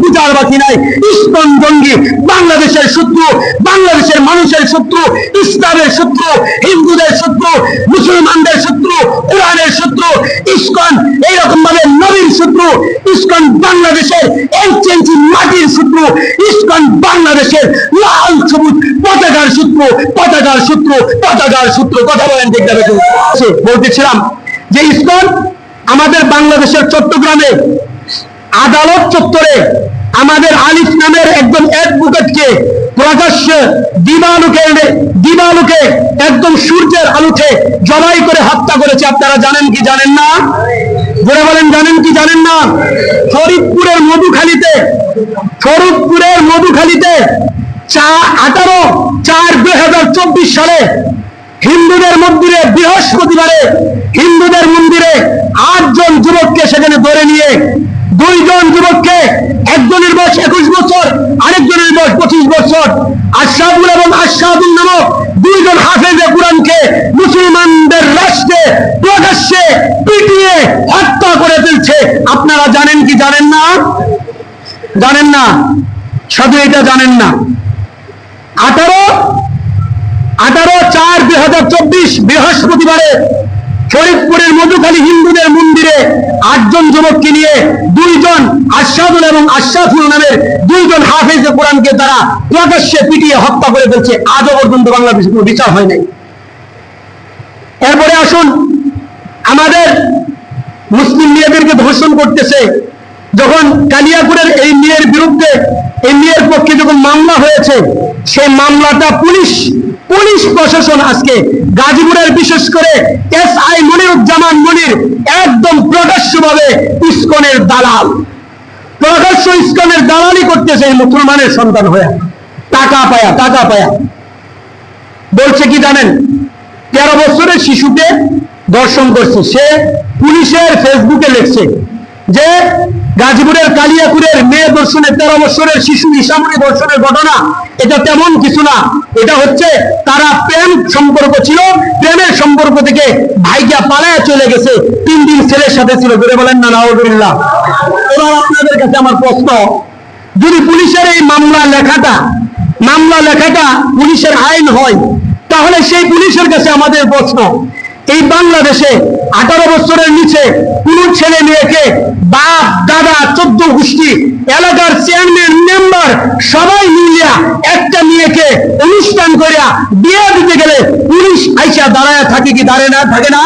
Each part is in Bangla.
বুঝার বাকি নাই। ইস্কন জঙ্গি, বাংলাদেশের শত্রু, বাংলাদেশের মানুষের শত্রু, ইসলামের শত্রু, হিন্দুদের শত্রু, মুসলমানদের শত্রু, কোরআনের শত্রু, ইস্কন এইরকম ভাবে নবীর শত্রু, ইস্কন বাংলাদেশের এনচেঞ্চি মাটির শত্রু, ইস্কন বাংলাদেশের লাল সবুজ পতাকার শত্রু পতাকার শত্রু পতাকার শত্রু। কথা বলেন দেখতে বলতেছিলাম যে ইস্কন আমাদের বাংলাদেশের চট্টগ্রামে আদালত চত্বরে আমাদের আলিফ নামের একজন অ্যাডভোকেটকে প্রকাশ্যে দিবালুকে এনে দিবালুকে একদম সূর্যের আলোতে জবাই করে হত্যা করেছে। আপনারা জানেন কি জানেন না? বলে বলেন, জানেন কি জানেন না? ফরিদপুরের মধুখালীতে ফরিদপুরের মধুখালীতে চা আঠারো, চার দুই হাজার চব্বিশ সালে হিন্দুদের মন্দিরে বৃহস্পতিবারে হিন্দুদের মন্দিরে আটজন যুবককে সেখানে ধরে নিয়ে দুইজন যুবককে, একজনের বয়স একুশ বছর, আরেকজনের বয়স পঁচিশ বছর। আশাদুল এবং আশাদুল নামক দুইজন হাফেজে কোরআনকে মুসলমানদের রাষ্ট্রে প্রকাশ্যে পিটিয়ে হত্যা করে ফেলছে। আপনারা জানেন কি জানেন না? জানেন না? শুধু এটা জানেন না। আঠারো আঠারো চার দুই হাজার চব্বিশ বৃহস্পতিবারে ফরিদপুরের মধুখালী হিন্দুদের মন্দিরে আটজন যুবককে নিয়ে দুইজন আশাদুল এবং আশাফুল নামের দুইজন হাফেজ কোরআনকে তারা প্রকাশ্যে পিটিয়ে হত্যা করে ফেলছে। আজও পর্যন্ত বাংলাদেশে কোনো বিচার হয় নাই। এরপরে আসুন, আমাদের মুসলিম মেয়েদেরকে ধর্ষণ করতেছে। যখন কালিয়াপুরের এই মেয়ের বিরুদ্ধে, এই মেয়ের পক্ষে যখন মামলা হয়েছে, সেই মামলাটা পুলিশ পুলিশ প্রশাসন আজকে গাজীপুরের বিশেষ করে এস আই মনিরুজ্জামান মনির একদম প্রকাশ্যভাবে ইস্কনের দালাল। প্রকাশ্য ইস্কনের দালালি করতেছে এই মুসলমানের সন্তান হয়ে। টাকা পায়া টাকা পায়া। বলছে কি জানেন? তেরো বছরের শিশুকে দর্শন করছে। সে পুলিশের ফেসবুকে লিখছে যে গাজীপুরের কালিয়াপুরের মেয়ে দর্শনে তেরো বছরের শিশু ইসামনি দর্শনের ঘটনা, এটা তেমন কিছু না। এটা হচ্ছে, তারা প্রেম সম্পর্ক ছিল, প্রেমের সম্পর্ক থেকে ভাইকা পালায় চলে গেছে। তিন দিন ছেলের সাথে ছিল। ধরে বলেন না নাওদুল্লাহ এবার আপনাদের কাছে আমার প্রশ্ন, যদি পুলিশের এই মামলা লেখাটা মামলা লেখাটা পুলিশের আইন হয়, তাহলে সেই পুলিশের কাছে আমাদের প্রশ্ন। এই বাংলাদেশে আঠারো বছরের নিচে কোন ছেলে মেয়েকে বাপ, দাদা, চোদ্দ গোষ্ঠী, এলাকার চেয়ারম্যান, মেম্বার সবাই মিলিয়া একটা মেয়েকে অনুষ্ঠান করিয়া বিয়ে দিতে গেলে পুলিশ আইসা দাঁড়ায় থাকে কি, দাঁড়ায় না, থাকে না?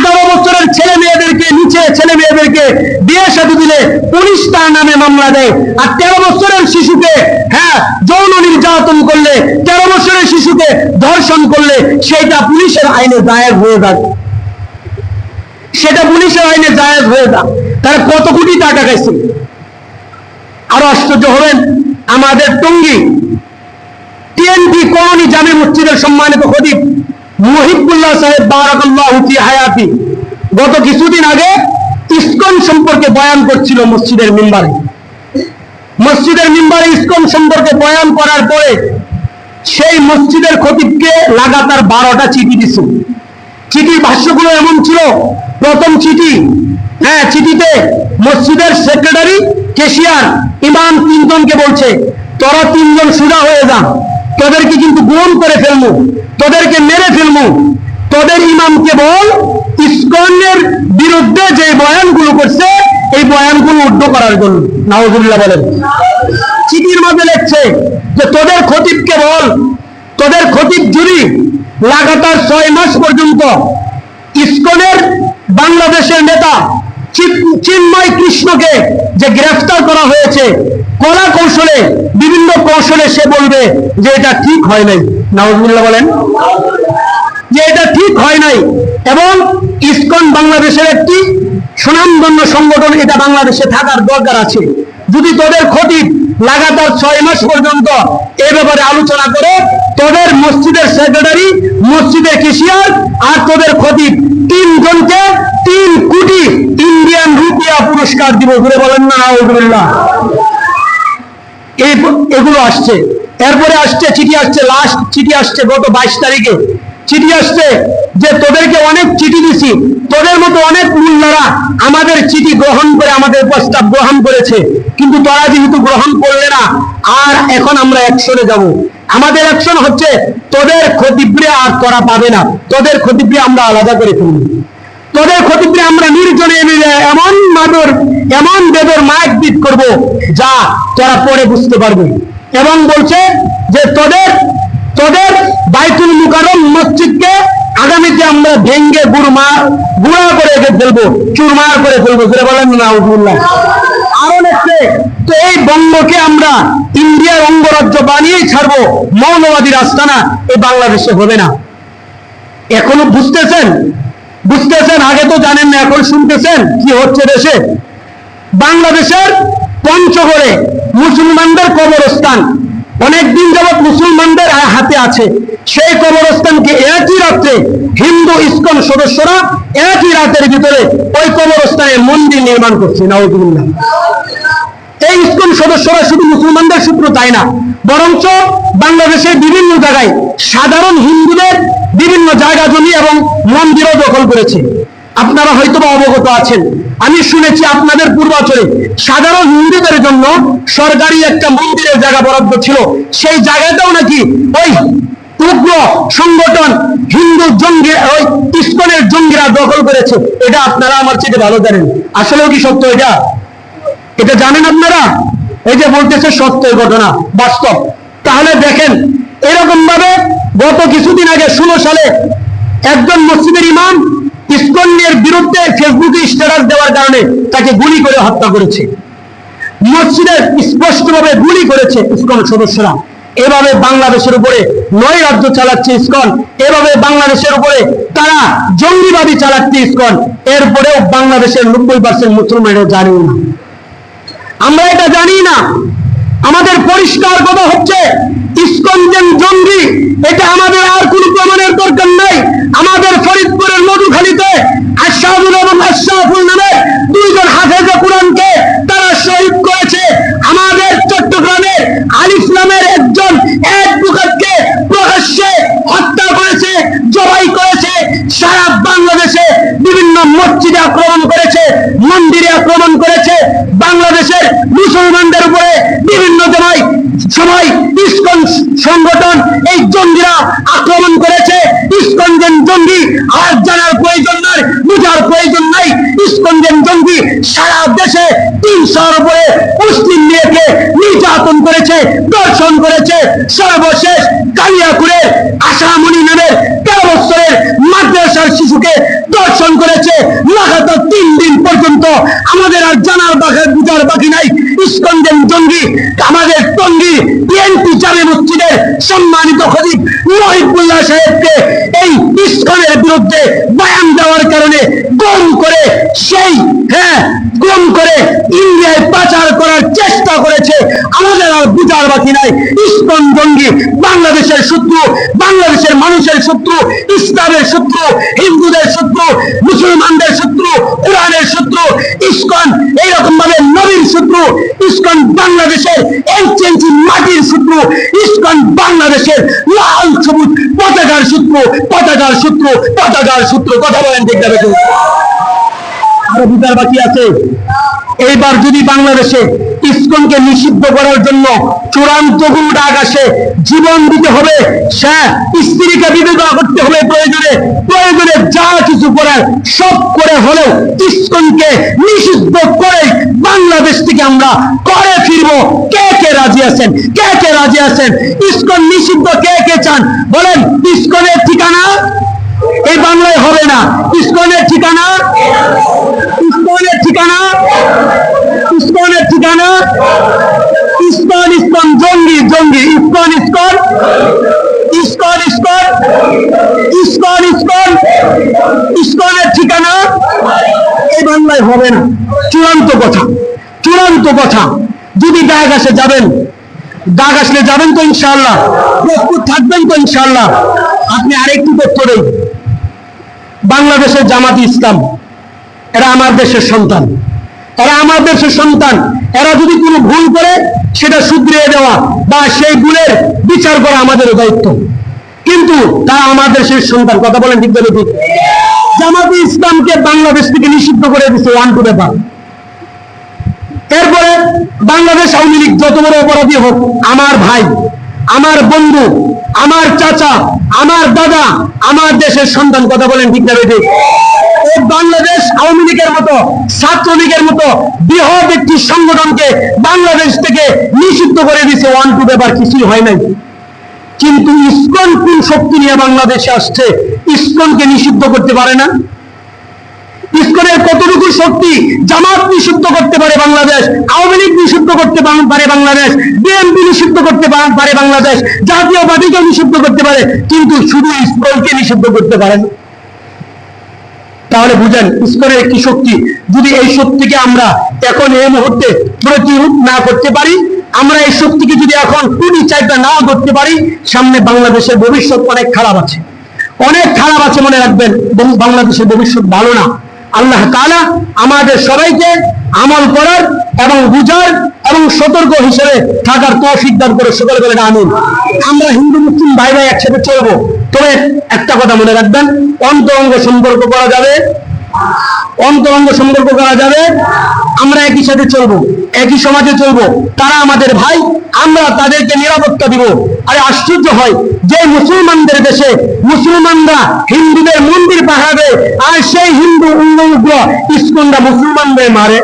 আঠারো বছরের ছেলে মেয়েদেরকে, নিচে ছেলে মেয়েদেরকে বিয়ে সাথে দিলে পুলিশ তার নামে মামলা দেয়। আর তেরো বছরের শিশুকে হ্যাঁ যৌন নির্যাতন করলে, তেরো বছরের শিশুকে ধর্ষণ করলে, সেটা পুলিশের আইনে দায়ের হয়ে যাবে। সেটা পুলিশের আইনে জায়েজ হয়ে যা তারা কত কোটি টাকা খাইছে আরও আশ্চর্য হবেন, আমাদের টঙ্গী, টিএনপি কলোনি জামে মসজিদের সম্মানিত খদিব মহিবুল্লাহ সাহেব বারাকাল্লাহ ফি হায়াতি। গত কিছুদিন আগে ইসকন সম্পর্কে বয়ান করছিল মসজিদের মেম্বারে। মসজিদের মেম্বারে ইসকন সম্পর্কে বয়ান করার পরে সেই মসজিদের খতিবকে লাগাতার বারোটা চিঠি দিছে। চিঠির ভাষ্যগুলো এমন ছিল, প্রথম চিঠি হ্যাঁ চিঠিতে মসজিদের সেক্রেটারি, কেশিয়ার, ইমাম তিনজনকে বলছে, তোরা তিনজন সুদা হয়ে যা। তোদেরকে কিন্তু গুম করে ফেলব, তোদেরকে মেরে ফেলব। তোদের ইমামকে বল ইস্কনের বিরুদ্ধে যে বয়ানগুলো করছে, এই বয়ানগুলো উদ্ধ করার জন্য। নাওজুল্লাহ বলেন। চিঠির মধ্যে লিখছে যে তোদের খতিবকে বল তোদের খতিব যদি লাগাতার ছয় মাস পর্যন্ত ইস্কনের বাংলাদেশের নেতা চিন্ময় কৃষ্ণকে যে গ্রেফতার করা হয়েছে কলা কৌশলে, বিভিন্ন কৌশলে সে বলবে যে এটা ঠিক হয় নাই। নওয়াজুল্লাহ বলেন। যে এটা ঠিক হয় নাই। এবং ইসকন বাংলাদেশের একটি সুনামধন্য সংগঠন, এটা বাংলাদেশে থাকার দরকার আছে। যদি তোদের খতিব লাগাতার ছয় মাস পর্যন্ত এ ব্যাপারে আলোচনা করে, তোদের মসজিদের সেক্রেটারি মসজিদের কেশিয়ার আর তোদের খতিব তিনজনকে তিন কোটি ইন্ডিয়ান রুপিয়া পুরস্কার দিব। ঘুরে বলেন না আলহামদুলিল্লাহ এই এগুলো আসছে। এরপরে আসছে, চিঠি আসছে লাস্ট চিঠি আসছে গত বাইশ তারিখে। চিঠি আসছে যে তোদেরকে অনেক চিঠি দিছি। তোদের মতো অনেক মূল্যরা আমাদের চিঠি গ্রহণ করে আমাদের প্রস্তাব গ্রহণ করেছে। কিন্তু তারা যেহেতু গ্রহণ করলে না, আর এখন আমরা অ্যাকশনে যাব। আমাদের অ্যাকশন হচ্ছে তোদের ক্ষতিপ্রিয় আর করা পাবে না। তোদের ক্ষতিপ্রিয় আমরা আলাদা করে ফেলব তোদের ক্ষতিপ্রিয় আমরা নির্জনে এমন মাদর এমন দেবের মাইক বিট করব যা তোরা পরে বুঝতে পারবে। এবং বলছে যে তোদের তোদের বাইতুল মুকারম মসজিদকে আগামীতে আমরা ভেঙ্গে গুড়মা, গুড়া করে ফেলব, চুরমার করে ফেলব। সেটা বলেন না আরও লিখছে তো এই বঙ্গকে আমরা ইন্ডিয়ার অঙ্গরাজ্য বানিয়েই ছাড়বো। মৌলবাদী রাস্তানা এই বাংলাদেশে হবে না। এখনও বুঝতেছেন? বুঝতেছেন? আগে তো জানেন না, এখন শুনতেছেন? কি হচ্ছে দেশে? বাংলাদেশের পঞ্চগড়ে মুসলমানদের কবরস্থান। অনেকদিন যাবৎ মুসলমানদের হাতে আছে। সেই কবরস্থানকে একই রাত্রে হিন্দু ইস্কন সদস্যরা একই রাতের ভিতরে ওই কবরস্থানে মন্দির নির্মাণ করছে। নওয়াজুল্লাহ এই ইস্কন সদস্যরা শুধু মুসলমানদের সূত্র তাই না, বরঞ্চ বাংলাদেশের বিভিন্ন জায়গায় সাধারণ হিন্দুদের বিভিন্ন জায়গা জমি এবং মন্দিরও দখল করেছে। আপনারা হয়তো অবগত আছেন, আমি শুনেছি আপনাদের পূর্বাচলে সাধারণ হিন্দুদের জন্য সরকারি একটা মন্দিরের জায়গা বরাদ্দ ছিল। সেই জায়গাটাও নাকি ওই উগ্র সংগঠন হিন্দু জঙ্গি, ওই ইস্কনের জঙ্গিরা দখল করেছে। এটা আপনারা আমার চেয়ে ভালো জানেন। আসলেও কি সত্য এটা? এটা জানেন আপনারা? এই যে বলতেছে সত্যের ঘটনা, বাস্তব। তাহলে দেখেন এরকম ভাবে গত কিছুদিন আগে ষোলো সালে একজন মসজিদের ইমাম ইস্কনের বিরুদ্ধে ফেসবুকে স্ট্যাটাস দেওয়ার কারণে তাকে গুলি করে হত্যা করেছে। মসজিদের স্পষ্টভাবে গুলি করেছে ইস্কন সদস্যরা। এভাবে বাংলাদেশের উপরে নয় রাজ্য চালাচ্ছে ইস্কন। এভাবে বাংলাদেশের উপরে তারা জঙ্গিবাদী চালাচ্ছে ইস্কন। এরপরেও বাংলাদেশের নব্বই পার্সেন্ট মুসলমানরা জানেও না। আমরা এটা জানি না। আমাদের পরিষ্কার কথা হচ্ছে, ইস্কন জঙ্গি, এটা আমাদের আর কোন প্রমাণের দরকার নাই। আমাদের ফরিদপুরের মধুখালীতে আশাফুল এবং আশরাফুল নামে দুইজন হাফেজে কোরআনকে তারা শহীদ করেছে আমাদের চট্টগ্রামের আলিফ নামের একজন অ্যাডভোকেটকে প্রকাশ্যে হত্যা করেছে জবাই করেছে সারা বাংলাদেশে বিভিন্ন মসজিদে আক্রমণ করেছে মন্দিরে আক্রমণ করেছে বাংলাদেশের মুসলমানদের উপরে বিভিন্ন সময় সময় ইস্কন সংগঠন, এই জঙ্গিরা আক্রমণ করেছে। ইস্কনজেন জঙ্গি আর জানার প্রয়োজন নাই, বুঝার প্রয়োজন নাই। ইস্কনজেন জঙ্গি সারা দেশে তিনশোর উপরে মুসলিম মেয়েকে নির্যাতন করেছে দর্শন করেছে। সর্বশেষ কালিয়াপুরের আশামণি নামের তেরো বছরের মাদ্রাসার শিশুকে দর্শন করেছে। লাগাতার তিন দিন পর্যন্ত আমাদের আর জানার বাকি বুঝার বাকি নাই। ইস্কন্দেন জঙ্গি আমাদের টঙ্গি বিএনপি জামে মসজিদের সম্মানিত খদিব মহিবুল্লাহ সাহেবকে এই ইস্কনের বিরুদ্ধে বয়ান দেওয়ার কারণে গরু করে সেই হ্যাঁ গম করে ইন্ডিয়ায় পাচার করার চেষ্টা করেছে। আমাদের আর বুঝার বাকি নাই। ইস্কন জঙ্গি, বাংলাদেশের শত্রু, বাংলাদেশের মানুষের শত্রু, ইসলামের শত্রু, হিন্দুদের শত্রু, মুসলমানদের শত্রু, কোরআনের শত্রু, ইস্কন এইরকম ভাবে নবীর শত্রু, ইস্কন বাংলাদেশের ইঞ্চি মাটির শত্রু, ইস্কন বাংলাদেশের লাল সবুজ পতাকার শত্রু পতাকার শত্রু পতাকার শত্রু। কথা বলেন ঠিক যাবে আরও বিচার বাকি আছে। এইবার যদি বাংলাদেশে ইসকনকে নিষিদ্ধ করার জন্য চূড়ান্ত কোনো ডাক আসে জীবন দিতে হবে, সে স্ত্রীকে বিবেচনা করতে হবে প্রয়োজনে প্রয়োজনে যা কিছু করার সব করে হলেও ইসকনকে নিষিদ্ধ করে বাংলাদেশ থেকে আমরা করে ফিরবো। কে কে রাজি আছেন? কে কে রাজি আছেন? ইসকন নিষিদ্ধ কে কে চান? বলেন, ইসকনের ঠিকানা? এই বাংলায় হবে না। ইস্কনের ঠিকানা? ইস্কনের ঠিকানা? ইসকনের ঠিকানা? ইস্কন ইস্কন, জঙ্গি জঙ্গি, ISKCON ISKCON. ISKCON ISKCON. ISKCON ISKCON. ইস্কনের ঠিকানা? এই বাংলায় হবে না। চূড়ান্ত কথা। চূড়ান্ত কথা। যদি ডাক আসে যাবেন ডাক আসলে যাবেন তো ইনশাল্লাহ প্রস্তুত থাকবেন তো ইনশাল্লাহ আপনি আরেকটু তথ্য দেন বাংলাদেশের জামাতি ইসলাম, এরা আমার দেশের সন্তান। এরা আমার দেশের সন্তান। এরা যদি কোনো ভুল করে, সেটা শুধরিয়ে দেওয়া বা সেই ভুলের বিচার করা আমাদের দায়িত্ব। কিন্তু তারা আমার দেশের সন্তান। কথা বলেন ঠিক ঠিক জামাতে ইসলামকে বাংলাদেশ থেকে নিষিদ্ধ করে দিচ্ছে ওয়ান টু ব্যাপার এরপরে বাংলাদেশ আওয়ামী লীগ যত বড় অপরাধী হোক, আমার ভাই, আমার বন্ধু আমার চাচা, আমার দাদা, আমার দেশের সন্তান, কথা বলেন ঠিক না বাংলাদেশ আওয়ামী লীগের মতো, ছাত্রলীগের মতো বৃহৎ একটি সংগঠনকে বাংলাদেশ থেকে নিষিদ্ধ করে দিছে ওয়ান টু ব্যাপার কিছুই হয় নাই। কিন্তু ইসকন কোন শক্তি নিয়ে বাংলাদেশে আসছে, ইসকনকে নিষিদ্ধ করতে পারে না? ইসকনের কতটুকু শক্তি জামাত নিষিদ্ধ করতে পারে বাংলাদেশ, আওয়ামী লীগ নিষিদ্ধ করতে পারে বাংলাদেশ, বিএনপি নিষিদ্ধ করতে পারে বাংলাদেশ জাতীয়বাদীকে নিষিদ্ধ করতে পারে, কিন্তু শুধু ইসকনকে নিষিদ্ধ করতে পারে তাহলে বুঝেন, ইসকনের একটি শক্তি? যদি এই শক্তিকে আমরা এখন এই মুহূর্তে প্রতিরোধ না করতে পারি, আমরা এই শক্তিকে যদি এখন কুড়ি চাইটা না করতে পারি, সামনে বাংলাদেশের ভবিষ্যৎ অনেক খারাপ আছে। অনেক খারাপ আছে মনে রাখবেন বাংলাদেশের ভবিষ্যৎ ভালো না। আল্লাহ তালা আমাদের সবাইকে আমল করার এবং বুঝার এবং সতর্ক হিসেবে থাকার তৌফিক দান করে সকল করে আনুন আমরা হিন্দু, মুসলিম ভাই ভাই একসাথে চলবো। তবে একটা কথা মনে রাখবেন, অন্তরঙ্গ সম্পর্ক করা যাবে অন্তরঙ্গ সম্পর্ক করা যাবে। আমরা একই সাথে চলবো, একই সমাজে চলবো। তারা আমাদের ভাই, আমরা তাদেরকে নিরাপত্তা দিব। আরে আশ্চর্য হয় যে মুসলমানদের দেশে মুসলমানরা হিন্দুদের মন্দির পাহাড়ে আর সেই হিন্দু উগ্র ইস্কনরা মুসলমানদের মারে।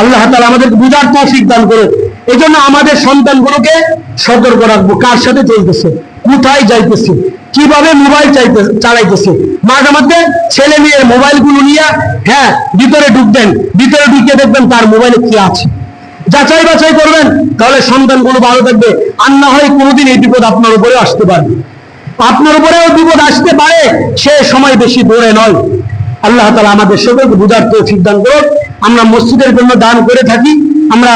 আল্লাহ তাআলা আমাদেরকে বুঝার তৌফিক দান করে এই আমাদের সন্তানগুলোকে সতর্ক রাখব। কার সাথে চলতেছে? কোথায় যাইতেছে? কীভাবে মোবাইল চাইতে, চালাইতেছে? মাঝে মধ্যে ছেলে মেয়ের মোবাইলগুলো নিয়ে হ্যাঁ ভিতরে ঢুকবেন, ভিতরে ঢুকে দেখবেন তার মোবাইলে কি আছে। যাচাই বাছাই করবেন, তাহলে সন্তানগুলো ভালো থাকবে। আর না হয় কোনোদিন এই বিপদ আপনার উপরে আসতে পারবে আপনার উপরেও বিপদ আসতে পারে, সে সময় বেশি দূরে নয়। আল্লাহ তালা আমাদের সকলকে বুঝার দান করুন আমরা মসজিদের জন্য দান করে থাকি। আমরা